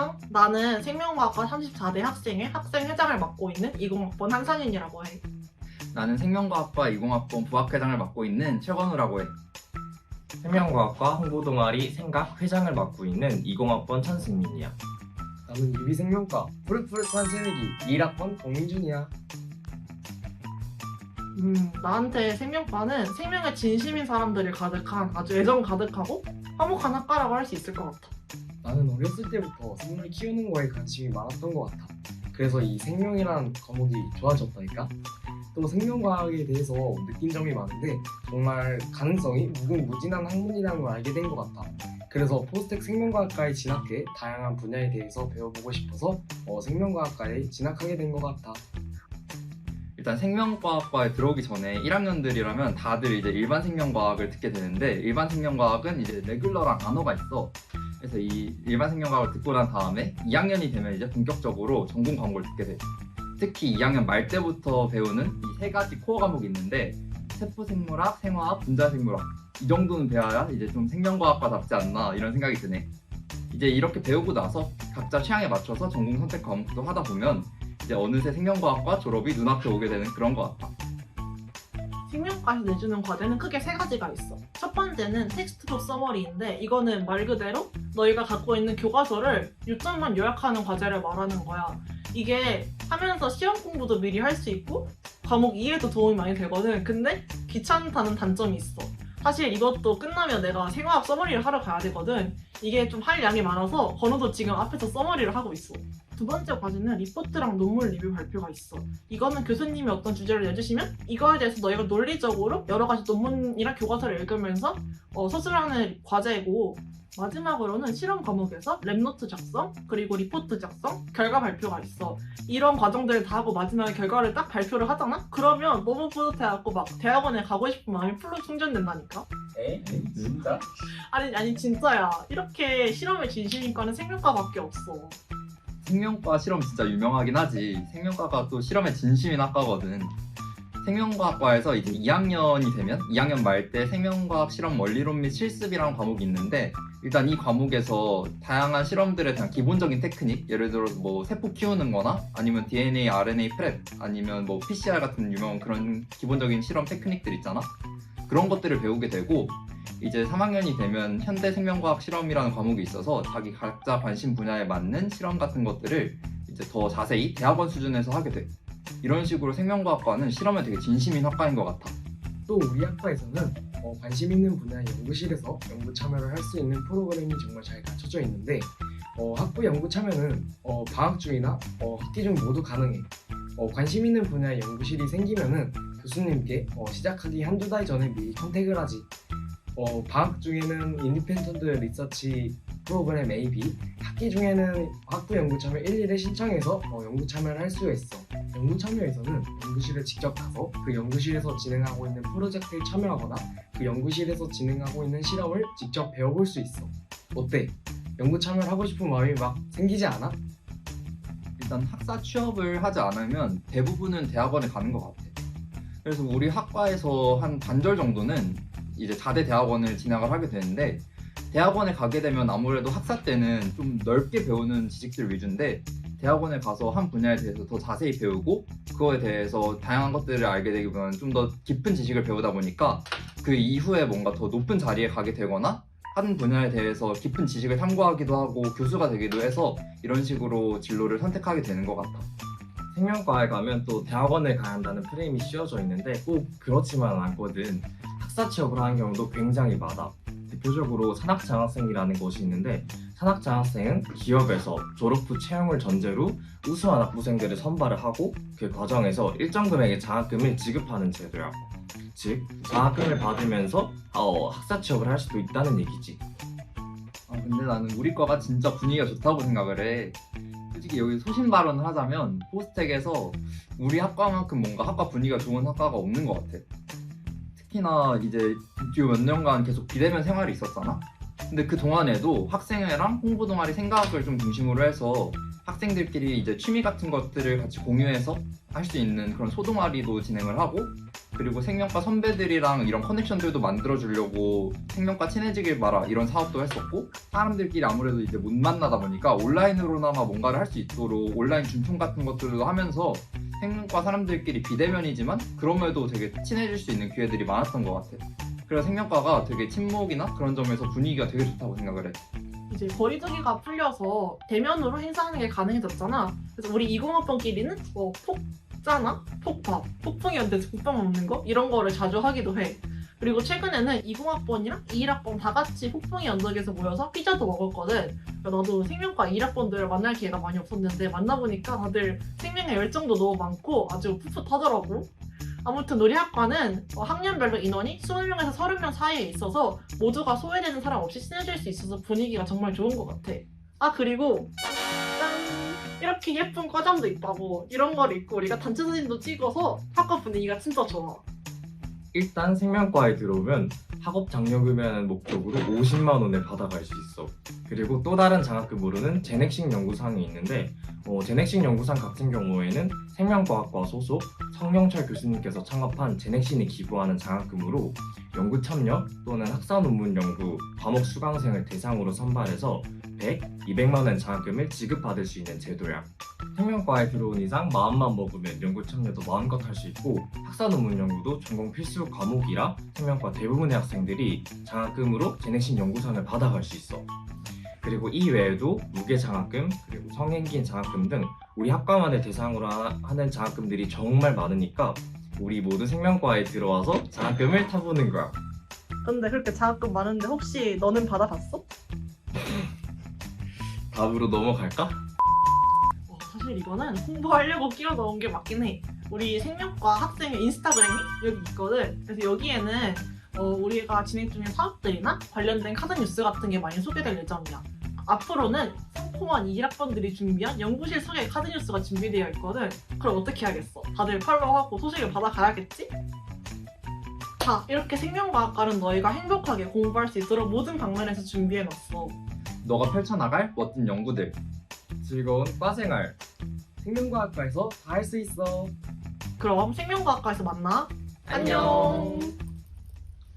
안녕. 나는 생명과학과 34대 학생의 학생회장을 맡고 있는 20학번 한상윤이라고 해. 나는 생명과학과 20학번 부학회장을 맡고 있는 최건우라고 해. 생명과학과 홍보동아리 생각 회장을 맡고 있는 20학번 천승민이야. 나는 유비생명과 푸릇푸릇한 새내기 1학번 공인준이야. 음, 나한테 생명과는 생명에 진심인 사람들이 가득한 아주 애정 가득하고 화목한 학과라고 할 수 있을 것 같아. 나는 어렸을 때부터 생물을 키우는 거에 관심이 많았던 것 같아. 그래서 이 생명이란 과목이 좋아졌다니까. 또 생명과학에 대해서 느낀 점이 많은데 정말 가능성이 무궁무진한 학문이라는 걸 알게 된 것 같아. 그래서 포스텍 생명과학과에 진학해 다양한 분야에 대해서 배워보고 싶어서 어, 생명과학과에 진학하게 된 것 같아. 일단 생명과학과에 들어오기 전에 1학년들이라면 다들 이제 일반 생명과학을 듣게 되는데 일반 생명과학은 이제 레귤러랑 안어가 있어. 그래서 이 일반 생명과학을 듣고 난 다음에 2학년이 되면 이제 본격적으로 전공 과목을 듣게 돼. 특히 2학년 말 때부터 배우는 이 세 가지 코어 과목이 있는데 세포생물학, 생화학, 분자생물학 이 정도는 배워야 이제 좀 생명과학과 답지 않나 이런 생각이 드네. 이제 이렇게 배우고 나서 각자 취향에 맞춰서 전공 선택 과목도 하다 보면 이제 어느새 생명과학과 졸업이 눈앞에 오게 되는 그런 것 같아. 생명과에서 내주는 과제는 크게 세 가지가 있어. 첫 번째는 텍스트북 서머리인데 이거는 말 그대로 너희가 갖고 있는 교과서를 요점만 요약하는 과제를 말하는 거야. 이게 하면서 시험 공부도 미리 할 수 있고 과목 이해도 도움이 많이 되거든. 근데 귀찮다는 단점이 있어. 사실 이것도 끝나면 내가 생화학 서머리를 하러 가야 되거든. 이게 좀 할 양이 많아서 건우도 지금 앞에서 서머리를 하고 있어. 두 번째 과제는 리포트랑 논문 리뷰 발표가 있어. 이거는 교수님이 어떤 주제를 내주시면 이거에 대해서 너희가 논리적으로 여러 가지 논문이랑 교과서를 읽으면서 어, 서술하는 과제이고 마지막으로는 실험 과목에서 랩노트 작성 그리고 리포트 작성 결과 발표가 있어 이런 과정들을 다 하고 마지막에 결과를 딱 발표를 하잖아? 그러면 너무 뿌듯해갖고 막 대학원에 가고 싶은 마음이 풀로 충전된다니까 에? 진짜? 아니 아니 진짜야 이렇게 실험에 진심인 과는 생명과밖에 없어 생명과 실험 진짜 유명하긴 하지. 생명과가 또 실험에 진심인 학과거든. 생명과학과에서 이제 2학년이 되면 2학년 말 때 생명과학 실험 원리론 및 실습이라는 과목이 있는데 일단 이 과목에서 다양한 실험들에 대한 기본적인 테크닉 예를 들어서 뭐 세포 키우는 거나 아니면 DNA, RNA 프랩 아니면 뭐 PCR 같은 유명한 그런 기본적인 실험 테크닉들 있잖아 그런 것들을 배우게 되고 이제 3학년이 되면 현대 생명과학 실험이라는 과목이 있어서 자기 각자 관심 분야에 맞는 실험 같은 것들을 이제 더 자세히 대학원 수준에서 하게 돼. 이런 식으로 생명과학과는 실험에 되게 진심인 학과인 것 같아. 또 우리 학과에서는 어, 관심 있는 분야의 연구실에서 연구 참여를 할 수 있는 프로그램이 정말 잘 갖춰져 있는데 어, 학부 연구 참여는 어, 방학 중이나 어, 학기 중 모두 가능해. 어, 관심 있는 분야의 연구실이 생기면은 교수님께 어, 시작하기 한두 달 전에 미리 컨택을 하지. 어, 방학 중에는 인디펜던트 리서치 프로그램 AB, 학기 중에는 학부 연구 참여 1일에 신청해서 어, 연구 참여를 할 수가 있어. 연구 참여에서는 연구실에 직접 가서 그 연구실에서 진행하고 있는 프로젝트에 참여하거나 그 연구실에서 진행하고 있는 실험을 직접 배워볼 수 있어. 어때? 연구 참여를 하고 싶은 마음이 막 생기지 않아? 일단 학사 취업을 하지 않으면 대부분은 대학원에 가는 것 같아. 그래서 우리 학과에서 한 반절 정도는 이제 자대 대학원을 진학을 하게 되는데 대학원에 가게 되면 아무래도 학사 때는 좀 넓게 배우는 지식들 위주인데 대학원에 가서 한 분야에 대해서 더 자세히 배우고 그거에 대해서 다양한 것들을 알게 되기보다는 좀 더 깊은 지식을 배우다 보니까 그 이후에 뭔가 더 높은 자리에 가게 되거나 한 분야에 대해서 깊은 지식을 탐구하기도 하고 교수가 되기도 해서 이런 식으로 진로를 선택하게 되는 것 같아. 생명과에 가면 또 대학원을 가야 한다는 프레임이 씌워져 있는데 꼭 그렇지만 않거든. 학사 취업을 하는 경우도 굉장히 많아. 대표적으로 산학장학생이라는 것이 있는데 산학장학생은 기업에서 졸업 후 채용을 전제로 우수한 학부생들을 선발을 하고 그 과정에서 일정 금액의 장학금을 지급하는 제도야. 즉 장학금을 받으면서 어, 학사 취업을 할 수도 있다는 얘기지. 아, 근데 나는 우리 과가 진짜 분위기가 좋다고 생각을 해. 솔직히 여기 소신 발언을 하자면 포스텍에서 우리 학과만큼 뭔가 학과 분위기가 좋은 학과가 없는 것 같아. 특히나 이제 뒤몇 년간 계속 비대면 생활이 있었잖아. 근데 그 동안에도 학생회랑 홍보 동아리 생각을 좀 중심으로 해서 학생들끼리 이제 취미 같은 것들을 같이 공유해서 할 수 있는 그런 소동아리도 진행을 하고 그리고 생명과 선배들이랑 이런 커넥션들도 만들어주려고 생명과 친해지길 바라 이런 사업도 했었고 사람들끼리 아무래도 이제 못 만나다 보니까 온라인으로나마 뭔가를 할 수 있도록 온라인 중통 같은 것들도 하면서 생명과 사람들끼리 비대면이지만 그럼에도 되게 친해질 수 있는 기회들이 많았던 것 같아. 그래서 생명과가 되게 친목이나 그런 점에서 분위기가 되게 좋다고 생각을 해. 이제 거리두기가 풀려서 대면으로 행사하는 게 가능해졌잖아. 그래서 우리 20학번끼리는 뭐 폭자나 폭밥, 폭풍이한테 국밥 먹는 거 이런 거를 자주 하기도 해. 그리고 최근에는 20학번이랑 21학번 다 같이 폭풍이 언덕에서 모여서 피자도 먹었거든. 그러니까 나도 생명과 21학번들을 만날 기회가 많이 없었는데 만나보니까 다들 생명의 열정도 너무 많고 아주 풋풋하더라고. 아무튼 우리 학과는 어, 학년별로 인원이 20명에서 30명 사이에 있어서 모두가 소외되는 사람 없이 친해질 수 있어서 분위기가 정말 좋은 것 같아. 아 그리고 짠 이렇게 예쁜 과장도 있다고 이런 걸 입고 우리가 단체 사진도 찍어서 학과 분위기가 진짜 좋아. 일단 생명과에 들어오면 학업 장려금이라는 목적으로 50만 원을 받아갈 수 있어. 그리고 또 다른 장학금으로는 제넥식 연구상이 있는데 어, 제넥식 연구상 같은 경우에는 생명과학과 소속 성명철 교수님께서 창업한 제넥신이 기부하는 장학금으로 연구 참여 또는 학사 논문 연구 과목 수강생을 대상으로 선발해서 100, 200만 원 장학금을 지급받을 수 있는 제도야. 생명과에 들어온 이상 마음만 먹으면 연구 참여도 마음껏 할 수 있고 학사 논문 연구도 전공 필수 과목이라 생명과 대부분의 학생들이 장학금으로 제넥신 연구상을 받아갈 수 있어. 그리고 이 외에도 무게 장학금 그리고 성행긴 장학금 등 우리 학과만을 대상으로 하- 하는 장학금들이 정말 많으니까 우리 모두 생명과에 들어와서 장학금을 타보는 거야. 근데 그렇게 장학금 많은데 혹시 너는 받아봤어? 답으로 넘어갈까? 와, 사실 이거는 홍보하려고 끼워 넣은 게 맞긴 해. 우리 생명과 학생의 인스타그램이 여기 있거든. 그래서 여기에는 어, 우리가 진행 중인 사업들이나 관련된 카드 뉴스 같은 게 많이 소개될 예정이야. 앞으로는 상콤한 21학번들이 준비한 연구실 소개 카드 뉴스가 준비되어 있거든. 그럼 어떻게 하겠어? 다들 팔로우하고 소식을 받아가야겠지? 자, 이렇게 생명과학과는 너희가 행복하게 공부할 수 있도록 모든 방면에서 준비해놨어. 너가 펼쳐나갈 멋진 연구들 즐거운 과생활 생명과학과에서 다 할 수 있어. 그럼 생명과학과에서 만나. 안녕. 안녕.